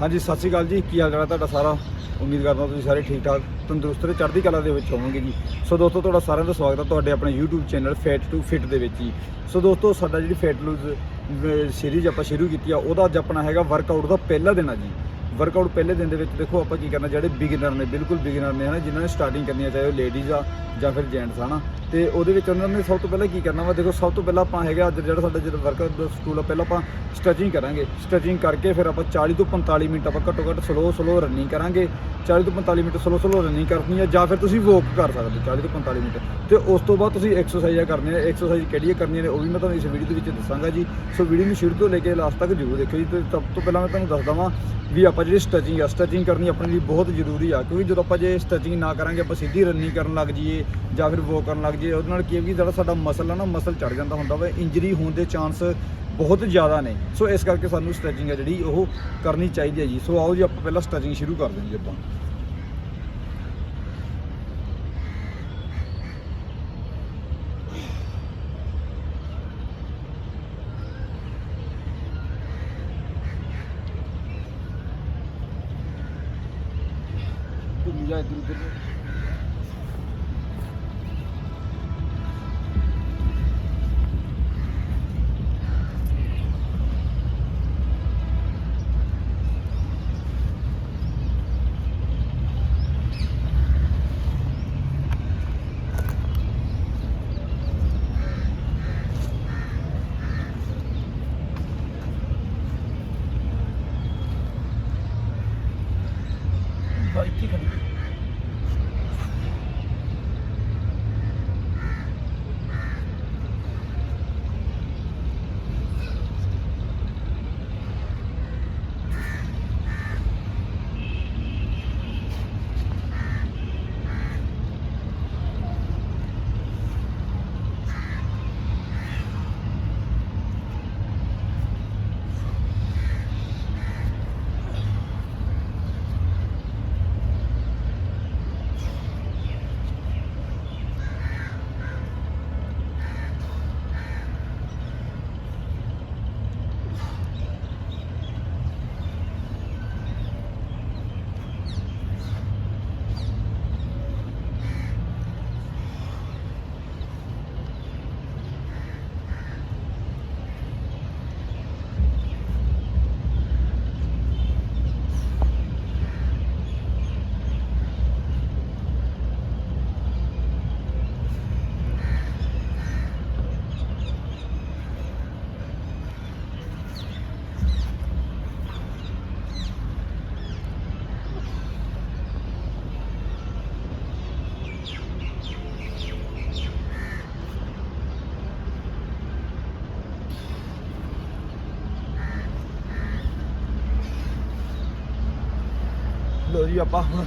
ਹਾਂਜੀ, ਸਤਿ ਸ਼੍ਰੀ ਅਕਾਲ ਜੀ। ਕੀ ਹਾਲ ਚਾਲ ਹੈ ਤੁਹਾਡਾ ਸਾਰਾ? ਉਮੀਦ ਕਰਦਾ ਤੁਸੀਂ ਸਾਰੇ ਠੀਕ ਠਾਕ, ਤੰਦਰੁਸਤ ਤੇ ਚੜ੍ਹਦੀ ਕਲਾ ਦੇ ਵਿੱਚ ਹੋਵੋਗੇ ਜੀ। ਸੋ ਦੋਸਤੋ, ਤੁਹਾਡਾ ਸਾਰਿਆਂ ਦਾ ਸਵਾਗਤ ਹੈ ਤੁਹਾਡੇ ਆਪਣੇ YouTube channel fat to fit ਦੇ ਵਿੱਚ ਜੀ। ਸੋ ਦੋਸਤੋ, ਸਾਡਾ ਜਿਹੜੀ ਫੈਟ ਲੂਜ਼ ਸੀਰੀਜ਼ ਆਪਾਂ ਸ਼ੁਰੂ ਕੀਤੀ ਆ, ਉਹਦਾ ਅੱਜ ਆਪਣਾ ਹੈਗਾ ਵਰਕਆਊਟ ਦਾ ਪਹਿਲਾ ਦਿਨ ਆ ਜੀ। ਵਰਕਆਊਟ ਪਹਿਲੇ ਦਿਨ ਦੇ ਵਿੱਚ ਦੇਖੋ ਆਪਾਂ ਕੀ ਕਰਨਾ, ਜਿਹੜੇ ਬਿਗਨਰ ਨੇ, ਬਿਲਕੁਲ ਬਿਗਨਰ ਨੇ, ਹਨਾ, ਜਿਨ੍ਹਾਂ ਨੇ ਸਟਾਰਟਿੰਗ ਕਰਨੀ ਆ, ਚਾਹੇ ਉਹ ਲੇਡੀਜ਼ ਆ ਜਾਂ ਫਿਰ ਜੈਂਟਸ ਹਨਾ, ਤੇ ਉਹਦੇ ਵਿੱਚ ਉਹਨਾਂ ਨੇ ਸਭ ਤੋਂ ਪਹਿਲਾਂ ਕੀ ਕਰਨਾ ਵਾ, ਦੇਖੋ ਸਭ ਤੋਂ ਪਹਿਲਾਂ ਆਪਾਂ ਹੈਗਾ ਅੱਜ ਜਿਹੜਾ ਸਾਡਾ ਜਿਹੜਾ ਵਰਕਆਊਟ ਦਾ ਸਕੂਲ ਆ, ਪਹਿਲਾਂ ਆਪਾਂ ਸਟ੍ਰੈਚਿੰਗ ਕਰਾਂਗੇ। ਸਟ੍ਰੈਚਿੰਗ ਕਰਕੇ ਫਿਰ ਆਪਾਂ 40 ਤੋਂ 45 ਮਿੰਟ ਆਪਾਂ ਘੱਟੋ ਘੱਟ ਸਲੋ ਸਲੋ ਰਨਿੰਗ ਕਰਾਂਗੇ। 40 ਤੋਂ 45 ਮਿੰਟ ਸਲੋ ਸਲੋ ਰਨਿੰਗ ਕਰਨੀ ਹੈ ਜਾਂ ਫਿਰ ਤੁਸੀਂ ਵੋਕ ਕਰ ਸਕਦੇ ਹੋ 40 ਤੋਂ 45 ਮਿੰਟ। ਤੇ ਉਸ ਤੋਂ ਬਾਅਦ ਤੁਸੀਂ ਐਕਸਰਸਾਈਜ਼ਾਂ ਕਰਨੀਆਂ ਐਕਸਰਸਾਈਜ਼ ਕਿਹੜੀਆਂ ਕਰਨੀਆਂ ਨੇ, ਉਹ ਵੀ ਮੈਂ ਤੁਹਾਨੂੰ ਇਸ ਵੀਡੀਓ ਦੇ ਵਿੱਚ ਦੱਸਾਂਗਾ ਜੀ। ਸੋ ਵੀਡੀਓ ਨੂੰ ਸ਼ੁਰੂ ਤੋਂ ਲੈ ਕੇ ਲਾਸਟ ਤੱਕ ਜ਼ਰੂਰ ਦੇਖਿਓ ਜੀ, ਤੇ ਸਭ ਤੋਂ ਪਹਿਲਾਂ ਮੈਂ ਤੁਹਾਨੂੰ ਦੱਸਦਾ ਵਾਂ ਵੀ ਆਪਾਂ ਜਿਹੜੀ ਸਟ੍ਰੈਚਿੰਗ ਆ ਸਟ੍ਰੈਚਿੰਗ ਕਰਨੀ ਆਪਣੇ ਲਈ ਬਹੁਤ ਜ਼ਰੂਰੀ ਆ, ਕਿਉਂਕਿ ਜਦੋਂ ਆਪਾਂ ਜੇ ਸਟ੍ਰੈਚਿੰਗ ਨਾ ਕਰਾਂਗੇ, ਆਪਾਂ ਸਿੱਧੀ ਰਨਿੰਗ ਕਰਨ ਲੱਗ ਜਾਈਏ ਜਾਂ ਫਿਰ ਵੋਕ ਕਰਨ ਲੱਗ ਜਾਈਏ, ਉਹਦੇ ਨਾਲ ਕੀ ਹੈ ਕਿ ਜਿਹੜਾ ਸਾਡਾ ਮਸਲ ਆ ਨਾ ਮਸਲ ਚੜ ਜਾਂਦਾ ਹੁੰਦਾ ਵਾ ਇੰਜਰੀ ਹੋਣ ਦੇ ਚਾਂਸ ਬਹੁਤ ਜ਼ਿਆਦਾ ਨੇ। ਸੋ ਇਸ ਕਰਕੇ ਸਾਨੂੰ ਸਟ੍ਰੈਚਿੰਗ ਆ ਜਿਹੜੀ ਉਹ ਕਰਨੀ ਚਾਹੀਦੀ ਹੈ ਜੀ। ਸੋ ਆਓ ਜੀ, ਆਪਾਂ ਪਹਿਲਾਂ ਸਟ੍ਰੈਚਿੰਗ ਸ਼ੁਰੂ ਕਰ ਦਿੰਦੇ ਆਪਾਂ। ਘੁੰਮ ਜਾ ਇੱਧਰ ਜੀ, ਆਪਾਂ ਹੁਣ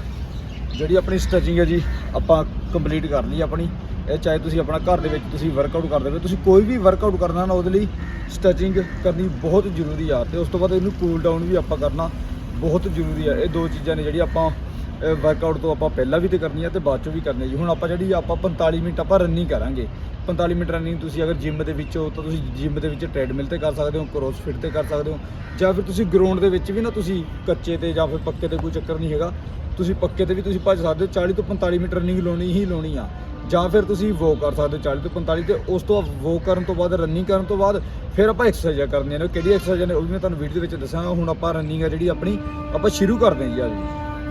ਜਿਹੜੀ ਆਪਣੀ ਸਟ੍ਰੈਚਿੰਗ ਹੈ ਜੀ, ਆਪਾਂ ਕੰਪਲੀਟ ਕਰ ਲਈ ਆਪਣੀ। ਇਹ ਚਾਹੇ ਤੁਸੀਂ ਆਪਣਾ ਘਰ ਦੇ ਵਿੱਚ ਤੁਸੀਂ ਵਰਕਆਊਟ ਕਰਦੇ ਹੋ ਤੁਸੀਂ ਕੋਈ ਵੀ ਵਰਕਆਊਟ ਕਰਨਾ ਨਾ, ਉਹਦੇ ਲਈ ਸਟ੍ਰੈਚਿੰਗ ਕਰਨੀ ਬਹੁਤ ਜ਼ਰੂਰੀ ਆ। ਤੇ ਉਸ ਤੋਂ ਬਾਅਦ ਇਹਨੂੰ ਕੂਲ ਡਾਊਨ ਵੀ ਆਪਾਂ ਕਰਨਾ ਬਹੁਤ ਜ਼ਰੂਰੀ ਆ। ਇਹ ਦੋ ਚੀਜ਼ਾਂ ਨੇ ਜਿਹੜੀਆਂ ਆਪਾਂ ਵਰਕਆਊਟ ਤੋਂ ਆਪਾਂ ਪਹਿਲਾਂ ਵੀ ਤੇ ਕਰਨੀ ਆ ਤੇ ਬਾਅਦ ਚੋਂ ਵੀ ਕਰਨੀ ਹੈ ਜੀ। ਹੁਣ ਆਪਾਂ ਜਿਹੜੀ ਆਪਾਂ 45 ਮਿੰਟ ਆਪਾਂ ਰਨਿੰਗ ਕਰਾਂਗੇ। 45 ਮਿੰਟ ਰਨਿੰਗ ਤੁਸੀਂ ਅਗਰ ਜਿਮ ਦੇ ਵਿੱਚ ਹੋ ਤਾਂ ਤੁਸੀਂ ਜਿਮ ਦੇ ਵਿੱਚ ਟ੍ਰੈਡਮਿਲ ਤੇ ਕਰ ਸਕਦੇ ਹੋ ਕ੍ਰੋਸਫਿਟ ਤੇ ਕਰ ਸਕਦੇ ਹੋ। ਜਾਂ ਫਿਰ ਤੁਸੀਂ ਗਰਾਊਂਡ ਦੇ ਵਿੱਚ ਵੀ ਨਾ ਤੁਸੀਂ ਕੱਚੇ ਤੇ ਜਾਂ ਫਿਰ ਪੱਕੇ ਤੇ ਕੋਈ ਚੱਕਰ ਨਹੀਂ ਹੈਗਾ। ਤੁਸੀਂ ਪੱਕੇ ਤੇ ਵੀ ਤੁਸੀਂ ਭੱਜ ਸਕਦੇ ਹੋ 40 ਤੋਂ 45 ਮਿੰਟ ਰਨਿੰਗ ਲਾਉਣੀ ਹੀ ਲਾਉਣੀ ਆ। ਜਾਂ ਫਿਰ ਤੁਸੀਂ ਵੋਕ ਕਰ ਸਕਦੇ ਹੋ 40 ਤੋਂ 45 ਤੇ ਉਸ ਤੋਂ ਵੋਕ ਕਰਨ ਤੋਂ ਬਾਅਦ ਰਨਿੰਗ ਕਰਨ ਤੋਂ ਬਾਅਦ ਫਿਰ ਆਪਾਂ ਐਕਸਰਸਾਈਜ਼ਾਂ ਕਰਨੀਆਂ ਨੇ। ਉਹ ਕਿਹੜੀ ਐਕਸਰਸਾਈਜ਼ਾਂ ਨੇ ਉਹ ਵੀ ਮੈਂ ਤੁਹਾਨੂੰ ਵੀਡੀਓ ਦੇ ਵਿੱਚ ਦੱਸਾਂਗਾ। ਹੁਣ ਆਪਾਂ ਰਨਿੰਗ ਆ ਜਿਹੜੀ ਆਪਣੀ, ਆਪਾਂ ਸ਼ੁਰੂ ਕਰਦੇ ਹਾਂ ਜੀ ਅੱਜ।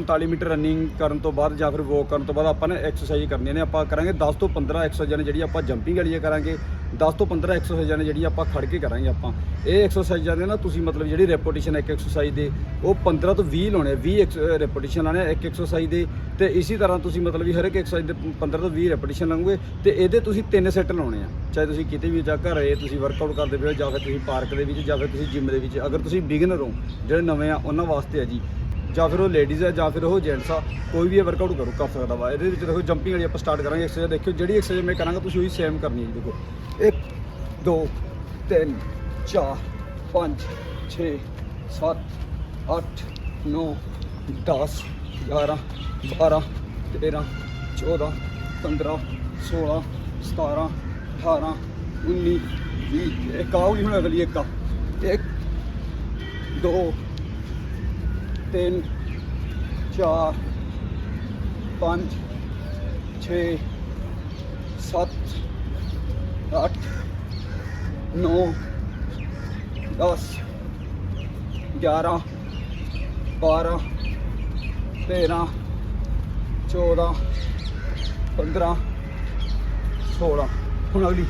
45 ਮੀਟਰ ਰਨਿੰਗ ਕਰਨ ਤੋਂ ਬਾਅਦ ਜਾਂ ਫਿਰ ਵੋਕ ਕਰਨ ਤੋਂ ਬਾਅਦ ਆਪਾਂ ਨੇ ਐਕਸਰਸਾਈਜ਼ ਕਰਨੀਆਂ ਨੇ, ਆਪਾਂ ਕਰਾਂਗੇ 10 ਤੋਂ 15 ਐਕਸਰਸਾਈਜ਼ਾਂ ਨੇ ਜਿਹੜੀ ਆਪਾਂ ਜੰਪਿੰਗ ਵਾਲੀਆਂ ਕਰਾਂਗੇ 10 ਤੋਂ 15 ਐਕਸਰਸਾਈਜ਼ਾਂ ਨੇ ਜਿਹੜੀ ਆਪਾਂ ਖੜ ਕੇ ਕਰਾਂਗੇ ਆਪਾਂ। ਇਹ ਐਕਸਰਸਾਈਜ਼ਾਂ ਦੇ ਨਾ ਤੁਸੀਂ ਮਤਲਬ ਜਿਹੜੀ ਰੈਪੋਟੀਸ਼ਨ ਇੱਕ ਐਕਸਰਸਾਈਜ਼ ਦੇ, ਉਹ 15 ਤੋਂ 20 ਲਾਉਣੇ 20 ਰੈਪੋਟੀਸ਼ਨ ਲਾਣੇ ਆ ਇੱਕ ਐਕਸਰਸਾਈਜ਼ ਦੇ ਤੇ ਇਸੇ ਤਰ੍ਹਾਂ ਤੁਸੀਂ ਮਤਲਬ ਵੀ ਹਰ ਇੱਕ ਐਕਸਰਸਾਈਜ਼ ਦੇ 15 ਤੋਂ 20 ਰੈਪੋਟੀਸ਼ਨ ਲਾਉਂਗੇ ਤੇ ਇਹਦੇ ਤੁਸੀਂ ਤਿੰਨ ਸੈੱਟ ਲਾਉਣੇ ਆ, ਚਾਹੇ ਤੁਸੀਂ ਕਿਤੇ ਵੀ ਜਾ ਘਰੇ ਤੁਸੀਂ ਵਰਕਆਊਟ ਕਰਦੇ ਪਏ ਹੋ ਜਾਂ ਫਿਰ ਤੁਸੀਂ ਪਾਰਕ ਦੇ ਵਿੱਚ ਜਾਂ ਫਿਰ ਤੁਸੀਂ ਜਿਮ ਦੇ ਵਿੱਚ, ਅਗਰ ਤੁਸੀਂ ਬਿਗਨਰ ਹੋ, ਜਿਹੜੇ ਨਵੇਂ ਆ, ਉਹਨਾਂ ਵਾਸਤੇ ਆ ਜੀ। ਜਾਂ ਫਿਰ ਉਹ ਲੇਡੀਜ਼ ਆ, ਜਾਂ ਫਿਰ ਉਹ ਜੈਂਟਸ ਆ, ਕੋਈ ਵੀ ਵਰਕਆਊਟ ਕਰੋ, ਕਰ ਸਕਦਾ ਵਾ। ਇਹਦੇ ਵਿੱਚ ਦੇਖੋ ਜੰਪਿੰਗ ਵਾਲੀ ਆਪਾਂ ਸਟਾਰਟ ਕਰਾਂਗੇ ਐਕਸਰਸਾਈਜ਼ ਦੇਖਿਓ, ਜਿਹੜੀ ਐਕਸਰਸਾਈਜ਼ ਮੈਂ ਕਰਾਂਗਾ, ਤੁਸੀਂ ਉਹੀ ਸੇਮ ਕਰਨੀ ਹੈ ਜੀ ਦੇਖੋ। 1 2 3 4 5 6 7 8 9 10 11 12 13 14 15 16 17 18 19 20 ਇੱਕ ਆਉਗੀ ਹੁਣ ਅਗਲੀ, ਇੱਕ ਆ। ਇੱਕ, ਦੋ ਤਿੰਨ, ਚਾਰ, ਪੰਜ, ਛੇ, ਸੱਤ, ਅੱਠ, ਨੌ, ਦਸ, ਗਿਆਰਾਂ, ਬਾਰਾਂ, ਤੇਰਾਂ, ਚੌਦਾਂ, ਪੰਦਰਾਂ, ਸੋਲਾਂ। ਹੁਣ ਅਗਲੀ।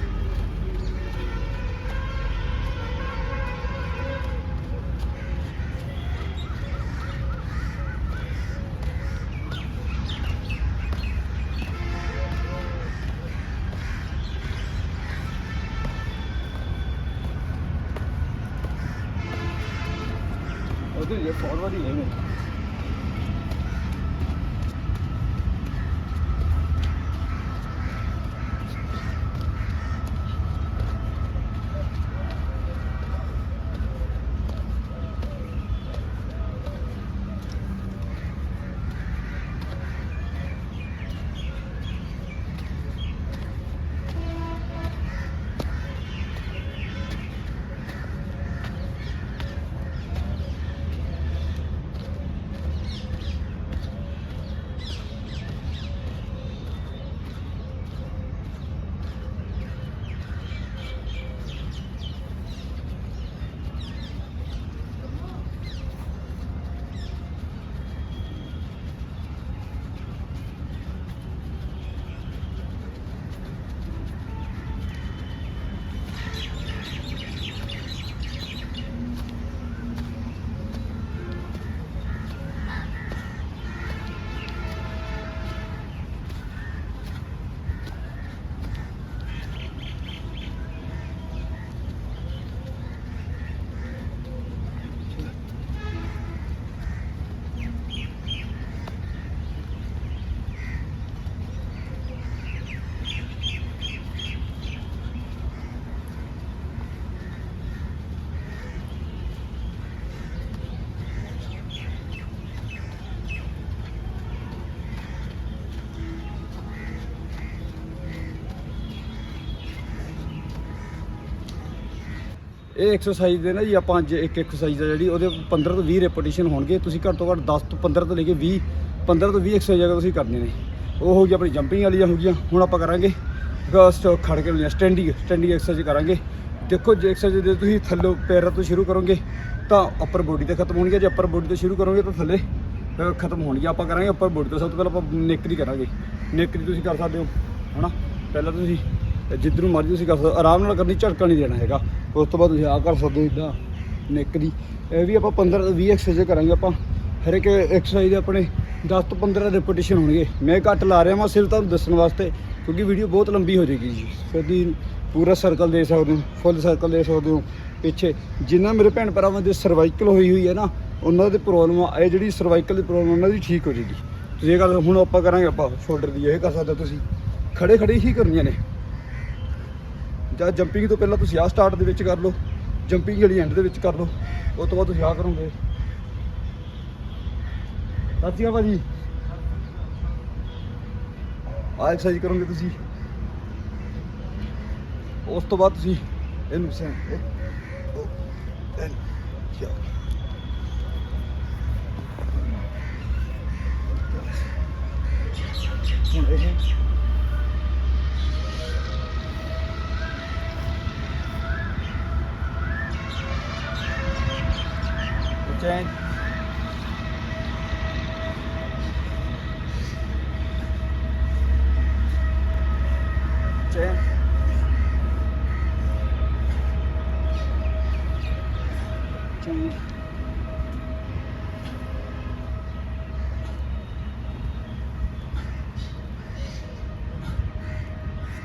ਉਹਦੇ ਇਹ ਫਾਰਵਰਡ ਹੀ ਹੈ ਇਹ ਐਕਸਰਸਾਈਜ਼ ਦੇ ਨਾ ਜੀ ਆਪਾਂ ਅੱਜ ਇੱਕ ਐਕਸਰਸਾਈਜ਼ ਆ ਜਿਹੜੀ, ਉਹਦੇ 15 ਤੋਂ 20 ਰੈਪੀਟੀਸ਼ਨ ਹੋਣਗੇ। ਤੁਸੀਂ ਘੱਟ ਤੋਂ ਘੱਟ 10 ਤੋਂ 15 ਤੋਂ ਲੈ ਕੇ 20 15 ਤੋਂ 20 ਐਕਸਰਸਾਈਜ਼ ਤੁਸੀਂ ਕਰਨੇ ਨੇ। ਉਹ ਹੋ ਗਈ ਆਪਣੀ ਜੰਪਿੰਗ ਵਾਲੀਆਂ ਹੋ ਗਈਆਂ। ਹੁਣ ਆਪਾਂ ਕਰਾਂਗੇ ਖੜ ਕੇ ਸਟੈਂਡਿੰਗ ਸਟੈਂਡਿੰਗ ਐਕਸਰਸਾਈਜ਼ ਕਰਾਂਗੇ। ਦੇਖੋ, ਜੇ ਐਕਸਰਸਾਈਜ਼ ਦੇ ਤੁਸੀਂ ਥੱਲੇ ਪੈਰਾਂ ਤੋਂ ਸ਼ੁਰੂ ਕਰੋਗੇ, ਤਾਂ ਅਪਰ ਬੋਡੀ ਤੇ ਖਤਮ ਹੋਣਗੇ ਜੇ ਅਪਰ ਬੋਡੀ ਤੋਂ ਸ਼ੁਰੂ ਕਰੋਗੇ, ਤਾਂ ਥੱਲੇ ਖਤਮ ਹੋਣਗੇ ਆਪਾਂ ਕਰਾਂਗੇ ਅਪਰ ਬੋਡੀ ਤੋਂ। ਸਭ ਤੋਂ ਪਹਿਲਾਂ ਆਪਾਂ ਨੇਕ ਦੀ ਕਰਾਂਗੇ। ਨੇਕ ਦੀ ਤੁਸੀਂ ਕਰ ਸਕਦੇ ਹੋ, ਹਨਾ? ਪਹਿਲਾਂ ਤੁਸੀਂ ਜਿੱਧਰ ਨੂੰ ਮਰਜ਼ੀ ਤੁਸੀਂ ਕਰ ਸਕਦੇ ਆਰਾਮ ਨਾਲ ਕਰਨੀ, ਝਟਕਾ ਨਹੀਂ ਦੇਣਾ ਹੈਗਾ। ਉਸ ਤੋਂ ਬਾਅਦ ਤੁਸੀਂ ਆ ਕਰ ਸਕਦੇ ਹੋ ਇਦਾਂ ਨੈਕ ਦੀ। ਇਹ ਵੀ ਆਪਾਂ 15 ਤੋਂ 20 ਐਕਸਰਸਾਈਜ਼ ਕਰਾਂਗੇ ਆਪਾਂ। ਹਰ ਇੱਕ ਐਕਸਰਸਾਈਜ਼ ਦੇ ਆਪਣੇ 10 ਤੋਂ 15 ਰੈਪੀਟੀਸ਼ਨ ਹੋਣਗੇ। ਮੈਂ ਘੱਟ ਲਾ ਰਿਹਾ ਮੈਂ ਸਿਰਫ ਤੁਹਾਨੂੰ ਦੱਸਣ ਵਾਸਤੇ, ਕਿਉਂਕਿ ਵੀਡੀਓ ਬਹੁਤ ਲੰਬੀ ਹੋ ਜਾਏਗੀ ਜੀ। ਫਿਰ ਪੂਰਾ ਸਰਕਲ ਦੇ ਸਕਦੇ ਹੋ ਫੁੱਲ ਸਰਕਲ ਦੇ ਸਕਦੇ ਹੋ, ਪਿੱਛੇ। ਜਿੰਨਾ ਮੇਰੇ ਭੈਣ ਭਰਾਵਾਂ ਦੇ ਸਰਵਾਈਕਲ ਹੋਈ ਹੋਈ ਹੈ ਨਾ, ਉਹਨਾਂ ਦੇ ਪ੍ਰੋਬਲਮ ਆ। ਇਹ ਜਿਹੜੀ ਸਰਵਾਈਕਲ ਦੀ ਪ੍ਰੋਬਲਮ ਉਹਨਾਂ ਦੀ ਠੀਕ ਹੋ ਜਾਏਗੀ। ਤੁਸੀਂ ਇਹ ਗੱਲ ਹੁਣ ਆਪਾਂ ਕਰਾਂਗੇ ਆਪਾਂ ਸ਼ੋਲਡਰ ਦੀ, ਇਹ ਕਰ ਸਕਦੇ ਤੁਸੀਂ। ਖੜੇ ਖੜੇ ਹੀ ਕਰਨੀਆਂ ਨੇ। ਜਾਂ ਜੰਪਿੰਗ ਤੋਂ ਪਹਿਲਾਂ ਤੁਸੀਂ ਆਹ ਸਟਾਰਟ ਦੇ ਵਿੱਚ ਕਰ ਲਓ। ਜੰਪਿੰਗ ਵਾਲੀ ਐਂਡ ਦੇ ਵਿੱਚ ਕਰ ਲਓ। ਉਸ ਤੋਂ ਬਾਅਦ ਤੁਸੀਂ ਆਹ ਕਰੋਗੇ। ਸਾਥੀਆ ਭਾਜੀ। ਆਹ ਐਕਸਰਸਾਈਜ਼ ਕਰੋਗੇ ਤੁਸੀਂ। ਉਸ ਤੋਂ ਬਾਅਦ ਤੁਸੀਂ ਇਹਨੂੰ ਸੈਂ ਹੁਣ ਇਹ ਚੈਨ। ਚੈਨ। ਚੈਨ।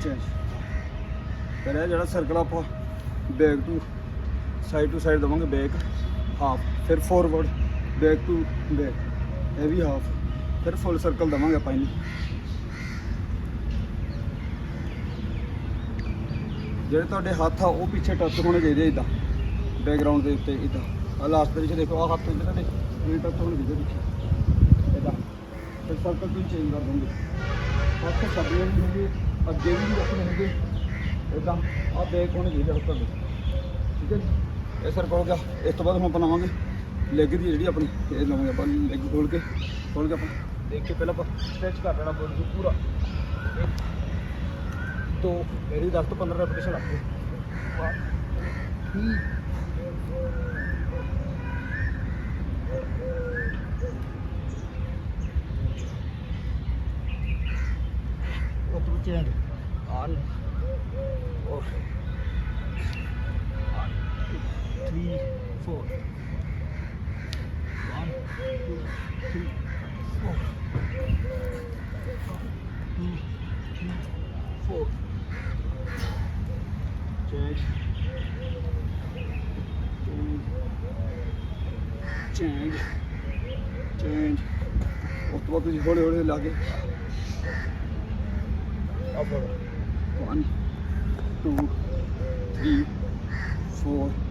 ਚੈਨ। ਪਹਿਲਾਂ ਜਿਹੜਾ ਸਰਕਲ ਆਪਾਂ back to side to side ਦਵਾਂਗੇ ਬੈਕ ਹਾਫ ਫਿਰ ਫੋਰਵਰਡ ਬੈਕ ਟੂ ਬੈਕ ਇਹ ਵੀ ਹਾਫ ਫਿਰ ਫੁੱਲ ਸਰਕਲ ਦਵਾਂਗੇ ਆਪਾਂ ਇਹਨੂੰ। ਜਿਹੜੇ ਤੁਹਾਡੇ ਹੱਥ ਆ, ਉਹ ਪਿੱਛੇ ਟੱਚ ਹੋਣੇ ਚਾਹੀਦੇ ਇਦਾਂ ਬੈਕਗ੍ਰਾਉਂਡ ਦੇ ਉੱਤੇ ਇਦਾਂ ਆ ਲਾਸਟ ਦੇ ਵਿੱਚ ਦੇਖੋ ਆ ਹੱਥ ਇਹਨਾਂ ਦੇ, ਇਹ ਟੱਚ ਹੋਣੇ ਚਾਹੀਦੇ ਪਿੱਛੇ। ਇਦਾਂ ਫਿਰ ਸਰਕਲ ਤੁਸੀਂ ਚੇਂਜ ਕਰ ਦੋਗੇ। ਹੱਥ ਸਾਡੇ ਵੀ ਹੋਣਗੇ ਅੱਗੇ ਵੀ ਰੱਖਣੇ ਹੋਣਗੇ ਇਦਾਂ ਆ ਬੈਕ ਹੋਣੇ ਚਾਹੀਦੇ ਹੱਥਾਂ ਦੇ। ਠੀਕ ਹੈ ਇਹ ਸਰ ਕੋਲ ਗਿਆ। ਇਸ ਤੋਂ ਬਾਅਦ ਹੁਣ ਆਪਾਂ ਲਾਵਾਂਗੇ ਲੈਗ ਦੀ ਜਿਹੜੀ ਆਪਣੀ। ਇਹ ਲਾਵਾਂਗੇ ਆਪਾਂ ਲੈਗ ਖੋਲ ਕੇ। ਖੋਲ ਕੇ ਆਪਾਂ ਦੇਖ ਕੇ ਪਹਿਲਾਂ ਆਪਾਂ ਸਟ੍ਰੈਚ ਕਰ ਲੈਣਾ ਬੋਡੀ ਨੂੰ ਪੂਰਾ। ਦੋ ਮੇਰੀ 10 ਤੋਂ 15 ਰੈਪੀਟੇਸ਼ਨ ਲੱਗਦੇ ਹੀ Outro channel. on or Three, four. One, two, three, four. Two, three, four. change change change ਉਸ ਤੋਂ ਬਾਅਦ ਤੁਸੀਂ ਹੌਲੀ ਹੌਲੀ ਲਾ ਕੇ up 1 2 3 4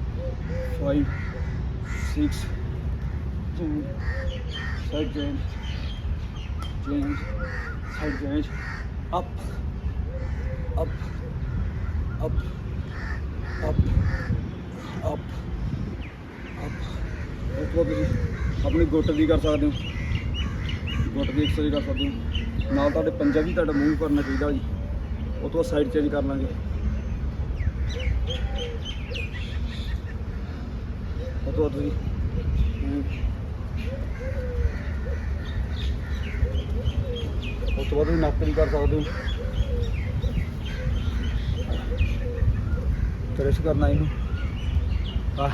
5 6 change side change change side change up up up up up up. ਉਸ ਤੋਂ ਬਾਅਦ ਤੁਸੀਂ ਆਪਣੀ ਗੁੱਟ ਦੀ ਕਰ ਸਕਦੇ ਹੋ ਗੁੱਟ ਦੀ ਐਕਸਰਸਾਈਜ਼ ਕਰ ਸਕਦੇ ਹੋ ਨਾਲ ਤੁਹਾਡੇ ਪੰਜਾ ਵੀ ਤੁਹਾਡਾ ਮੂਵ ਕਰਨਾ ਚਾਹੀਦਾ ਜੀ ਉਹ ਤੋਂ ਬਾਅਦ ਸਾਈਡ ਚੇਂਜ ਕਰ ਲਾਂਗੇ ਉਹ ਤੋਂ ਬਾਅਦ ਤੁਸੀਂ ਉਸ ਤੋਂ ਬਾਅਦ ਤੁਸੀਂ ਨੌਕਰੀ ਕਰ ਸਕਦੇ ਹੋ ਪ੍ਰੈਸ ਕਰਨਾ ਇਹਨੂੰ ਆ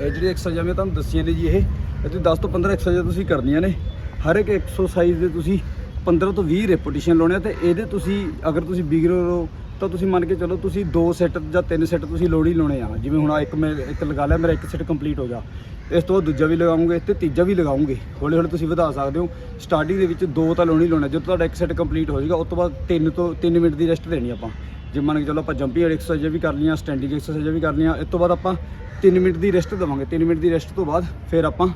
ਇਹ ਜਿਹੜੀ ਐਕਸਰਸਾਈਜ਼ਾਂ ਮੈਂ ਤੁਹਾਨੂੰ ਦੱਸੀਆਂ ਨੇ ਜੀ ਇਹ। ਇਹ ਤੁਸੀਂ 10 ਤੋਂ 15 ਐਕਸਰਸਾਈਜ਼ਾਂ ਤੁਸੀਂ ਕਰਨੀਆਂ ਨੇ। ਹਰ ਇੱਕ ਐਕਸਰਸਾਈਜ਼ ਦੇ ਤੁਸੀਂ 15 ਤੋਂ 20 ਰੈਪੂਟੇਸ਼ਨ ਲਾਉਣੇ ਆ ਤੇ ਇਹਦੇ ਤੁਸੀਂ, ਅਗਰ ਤੁਸੀਂ ਬਿਗਨਰ ਹੋ, ਤਾਂ ਤੁਸੀਂ ਮੰਨ ਕੇ ਚਲੋ ਤੁਸੀਂ ਦੋ ਸੈੱਟ ਜਾਂ ਤਿੰਨ ਸੈੱਟ ਤੁਸੀਂ ਲੋਡ ਹੀ ਲਾਉਣੇ ਆ। ਜਿਵੇਂ ਹੁਣ ਆਹ ਇੱਕ ਮੈਂ, ਇੱਕ ਲਗਾ ਲਿਆ, ਮੇਰਾ ਇੱਕ ਸੈੱਟ ਕੰਪਲੀਟ ਹੋ ਗਿਆ। ਇਸ ਤੋਂ ਬਾਅਦ ਦੂਜਾ ਵੀ ਲਗਾਉਂਗੇ ਤੇ ਤੀਜਾ ਵੀ ਲਗਾਉਂਗੇ। ਹੌਲੀ ਹੌਲੀ ਤੁਸੀਂ ਵਧਾ ਸਕਦੇ ਹੋ। ਸਟਾਰਟਿੰਗ ਦੇ ਵਿੱਚ ਦੋ ਤਾਂ ਲਾਉਣੀ ਲਾਉਣਾ ਜਦੋਂ ਤੁਹਾਡਾ ਇੱਕ ਸੈੱਟ ਕੰਪਲੀਟ ਹੋ ਜਾਏਗਾ, ਉਸ ਤੋਂ ਬਾਅਦ ਤਿੰਨ ਤੋਂ 3 ਮਿੰਟ ਦੀ ਰੈਸਟ ਦੇਣੀ ਆਪਾਂ। ਜੇ ਮੰਨ ਕੇ ਚਲੋ ਆਪਾਂ ਜੰਪਿੰਗ ਐਕਸਰਸਾਈਜ਼ਾਂ ਵੀ ਕਰ ਲਈਆਂ ਸਟੈਂਡਿੰਗ ਐਕਸਰਸਾਈਜ਼ਾਂ ਵੀ ਕਰ ਲਈਆਂ, ਇਸ ਤੋਂ ਬਾਅਦ ਆਪਾਂ 3 ਮਿੰਟ ਦੀ ਰੈਸਟ ਦੇਵਾਂਗੇ। 3 ਮਿੰਟ ਦੀ ਰੈਸਟ ਤੋਂ ਬਾਅਦ ਫਿਰ ਆਪਾਂ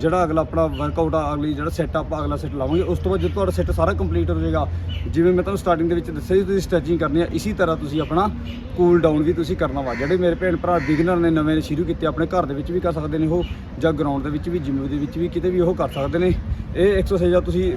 ਜਿਹੜਾ ਅਗਲਾ ਆਪਣਾ ਵਰਕਆਊਟ ਆ, ਅਗਲੀ ਜਿਹੜਾ ਸੈੱਟ ਆਪਾਂ ਅਗਲਾ ਸੈੱਟ ਲਾਵਾਂਗੇ ਉਸ ਤੋਂ ਬਾਅਦ ਜਦੋਂ ਤੁਹਾਡਾ ਸੈੱਟ ਸਾਰਾ ਕੰਪਲੀਟ ਹੋ ਜਾਏਗਾ, ਜਿਵੇਂ ਮੈਂ ਤੁਹਾਨੂੰ ਸਟਾਰਟਿੰਗ ਦੇ ਵਿੱਚ ਦੱਸਿਆ ਸੀ, ਤੁਸੀਂ ਸਟ੍ਰੈਚਿੰਗ ਕਰਨੀ ਆ, ਇਸੇ ਤਰ੍ਹਾਂ ਤੁਸੀਂ ਆਪਣਾ ਕੂਲ ਡਾਊਨ ਵੀ ਤੁਸੀਂ ਕਰਨਾ ਵਾ। ਜਿਹੜੇ ਮੇਰੇ ਭੈਣ ਭਰਾ ਬਿਗਨਰ ਨੇ, ਨਵੇਂ ਨੇ, ਸ਼ੁਰੂ ਕੀਤੇ, ਆਪਣੇ ਘਰ ਦੇ ਵਿੱਚ ਵੀ ਕਰ ਸਕਦੇ ਨੇ ਉਹ, ਜਾਂ ਗਰਾਊਂਡ ਦੇ ਵਿੱਚ ਵੀ ਜਿਮ ਦੇ ਵਿੱਚ ਵੀ, ਕਿਤੇ ਵੀ ਉਹ ਕਰ ਸਕਦੇ ਨੇ। ਇਹ ਐਕਸਰਸਾਈਜ਼ਾਂ ਤੁਸੀਂ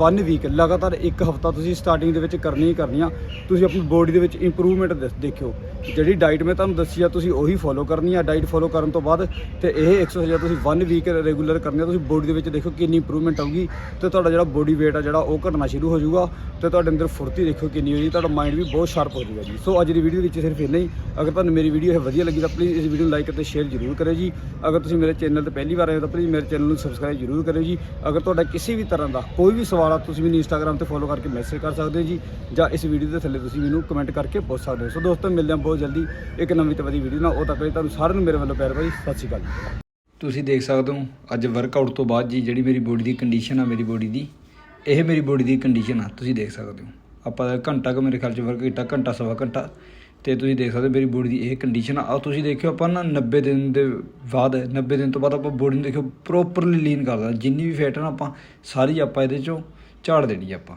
1 ਵੀਕ ਲਗਾਤਾਰ ਇੱਕ ਹਫਤਾ ਤੁਸੀਂ ਸਟਾਰਟਿੰਗ ਦੇ ਵਿੱਚ ਕਰਨੀ ਹੀ ਕਰਨੀਆਂ ਤੁਸੀਂ ਆਪਣੀ ਬੋਡੀ ਦੇ ਵਿੱਚ ਇੰਪਰੂਵਮੈਂਟ ਦੇਖਿਓ। ਜਿਹੜੀ ਡਾਈਟ ਮੈਂ ਤੁਹਾਨੂੰ ਦੱਸੀ ਆ, ਤੁਸੀਂ ਉਹੀ ਫੋਲੋ ਕਰਨੀ ਆ। ਡਾਈਟ ਫੋਲੋ ਕਰਨ ਤੋਂ ਬਾਅਦ ਤੇ ਇਹ ਐਕਸਰਸਾਈਜ਼ਾਂ ਤੁਸੀਂ 1 ਵੀਕ ਰੈਗੂਲਰ ਕਰਨੀਆਂ ਤੁਸੀਂ ਬੋਡੀ ਦੇ ਵਿੱਚ ਦੇਖੋ ਕਿੰਨੀ ਇੰਪਰੂਵਮੈਂਟ ਆਊਗੀ ਤੇ ਤੁਹਾਡਾ ਜਿਹੜਾ ਬੋਡੀ weight ਆ, ਜਿਹੜਾ ਉਹ ਘਟਣਾ ਸ਼ੁਰੂ ਹੋ ਜਾਊਗਾ ਤੇ ਤੁਹਾਡੇ ਅੰਦਰ ਫੁਰਤੀ ਦੇਖੋ ਕਿੰਨੀ ਹੋ ਜੀ ਤੁਹਾਡਾ ਮਾਈਂਡ ਵੀ ਬਹੁਤ ਸ਼ਾਰਪ ਹੋ ਜਾਊਗਾ ਜੀ। ਸੋ ਅੱਜ ਦੀ ਵੀਡੀਓ ਵਿੱਚ ਸਿਰਫ ਇੰਨਾ ਹੀ। ਅਗਰ ਤੁਹਾਨੂੰ ਮੇਰੀ ਵੀਡੀਓ ਇਹ ਵਧੀਆ ਲੱਗੀ ਤਾਂ ਪਲੀਜ਼ ਇਸ ਵੀਡੀਓ ਨੂੰ ਲਾਈਕ ਅਤੇ ਸ਼ੇਅਰ ਜ਼ਰੂਰ ਕਰਿਓ ਜੀ। ਅਗਰ ਤੁਸੀਂ ਮੇਰੇ ਚੈਨਲ ਤੇ ਪਹਿਲੀ ਵਾਰ ਆਏ ਹੋ ਤਾਂ ਪਲੀਜ਼ ਮੇਰੇ ਚੈਨਲ ਨੂੰ ਸਬਸਕ੍ਰਾਈਬ ਜ਼ਰੂਰ ਕਰਿਓ ਜੀ। ਅਗਰ ਤੁਹਾਡਾ ਕਿਸੇ ਵੀ ਤਰ੍ਹਾਂ ਦਾ ਕੋਈ ਵੀ ਸਵਾਲ ਆ, ਤੁਸੀਂ ਮੈਨੂੰ ਇੰਸਟਾਗ੍ਰam ਤੇ ਫੋਲੋ ਕਰਕੇ ਮੈਸੇਜ ਕਰ ਸਕਦੇ ਹੋ ਜੀ ਜਾਂ ਇਸ ਵੀਡੀਓ ਦੇ ਥੱਲੇ ਤੁਸੀਂ ਮੈਨੂੰ ਕਮੈਂਟ ਕਰਕੇ ਪੁੱਛ ਸਕਦੇ ਹੋ। ਸੋ ਦੋਸਤੋ, ਮਿਲਦੇ ਹਾਂ ਬਹੁਤ ਜਲਦੀ। ਇੱਕ ਨਵੀਂ ਤੇ ਵਧੀਆ ਵੀਡੀਓ ਨਾਲ। ਉਹ ਤੱਕ ਲਈ ਤੁਹਾਨੂੰ ਸਾਰਿਆਂ ਨੂੰ ਮੇਰੇ ਵੱਲੋਂ ਪਿਆਰ ਭਰੀ ਸਤਿ ਸ਼੍ਰੀ ਅਕਾਲ। ਜੀ ਤੁਸੀਂ ਦੇਖ ਸਕਦੇ ਹੋ, ਅੱਜ ਵਰਕਆਊਟ ਤੋਂ ਬਾਅਦ ਜੀ ਜਿਹੜੀ ਮੇਰੀ ਬੋਡੀ ਦੀ ਕੰਡੀਸ਼ਨ ਆ, ਮੇਰੀ ਬੋਡੀ ਦੀ, ਇਹ ਮੇਰੀ ਬੋਡੀ ਦੀ ਕੰਡੀਸ਼ਨ ਆ, ਤੁਸੀਂ ਦੇਖ ਸਕਦੇ ਹੋ। ਆਪਾਂ ਘੰਟਾ ਕੁ ਮੇਰੇ ਖਿਆਲ ਚ ਵਰਕ ਕੀਤਾ, ਘੰਟਾ ਸਵਾ ਘੰਟਾ, ਤੇ ਤੁਸੀਂ ਦੇਖ ਸਕਦੇ ਹੋ ਮੇਰੀ ਬੋਡੀ ਦੀ ਇਹ ਕੰਡੀਸ਼ਨ ਆ। ਤੁਸੀਂ ਦੇਖਿਓ ਆਪਾਂ ਨਾ 90 ਦਿਨ ਦੇ ਬਾਅਦ 90 ਦਿਨ ਤੋਂ ਬਾਅਦ ਆਪਾਂ ਬੋਡੀ ਨੂੰ ਦੇਖਿਓ ਪ੍ਰੋਪਰਲੀ ਲੀਨ ਕਰਦਾ। ਜਿੰਨੀ ਵੀ ਫੈਟ ਨਾ ਆਪਾਂ, ਸਾਰੀ ਆਪਾਂ ਇਹਦੇ ਚੋਂ ਝਾੜ ਦੇਣੀ ਆਪਾਂ।